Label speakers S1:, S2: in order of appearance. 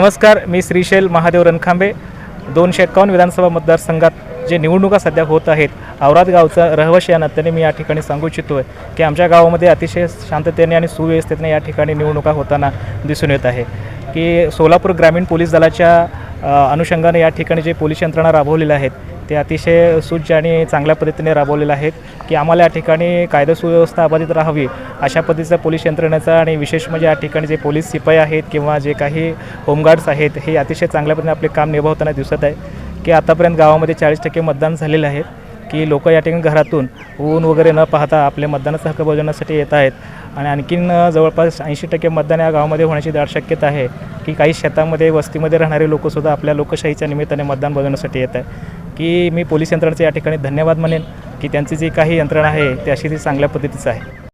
S1: नमस्कार मी श्रीशैल महादेव रणखांबे. दोनशे एक्कावन्न विधानसभा मतदारसंघात जे निवडणुका सध्या होत आहेत औराद गावचा या नात्याने मी या ठिकाणी सांगू इच्छितो आहे की आमच्या गावामध्ये अतिशय शांततेने आणि सुव्यवस्थेने या ठिकाणी निवडणुका होताना दिसून येत आहे. की सोलापूर ग्रामीण पोलीस दलाच्या अनुषंगाने या ठिकाणी जे पोलीस यंत्रणा राबवलेल्या आहेत ते अतिशय सुज्ज आणि चांगल्या पद्धतीने राबवलेलं आहेत की आम्हाला या ठिकाणी कायदा सुव्यवस्था अबाधित राहावी अशा पद्धतीचा पोलीस यंत्रणेचा आणि विशेष म्हणजे या ठिकाणी जे पोलीस शिपाई आहेत किंवा जे काही होमगार्ड्स आहेत हे अतिशय चांगल्या पद्धतीने आपले काम निभावताना दिसत आहे की आतापर्यंत गावामध्ये चाळीस टक्के मतदान झालेलं आहे की लोक या ठिकाणी घरातून ऊन वगैरे न पाहता आपले मतदानाचा हक्क बजावण्यासाठी येत आहेत. आणि आणखीन जवळपास ऐंशी टक्के मतदान या गावामध्ये होण्याची दाट शक्यता आहे की काही शेतामध्ये वस्तीमध्ये राहणारे लोकसुद्धा आपल्या लोकशाहीच्या निमित्ताने मतदान बजावण्यासाठी येत आहे. की मी पोलीस यंत्रणेचे या ठिकाणी धन्यवाद म्हणेन की त्यांची जी काही यंत्रणा आहे ती अशी ती चांगल्या पद्धतीचं आहे.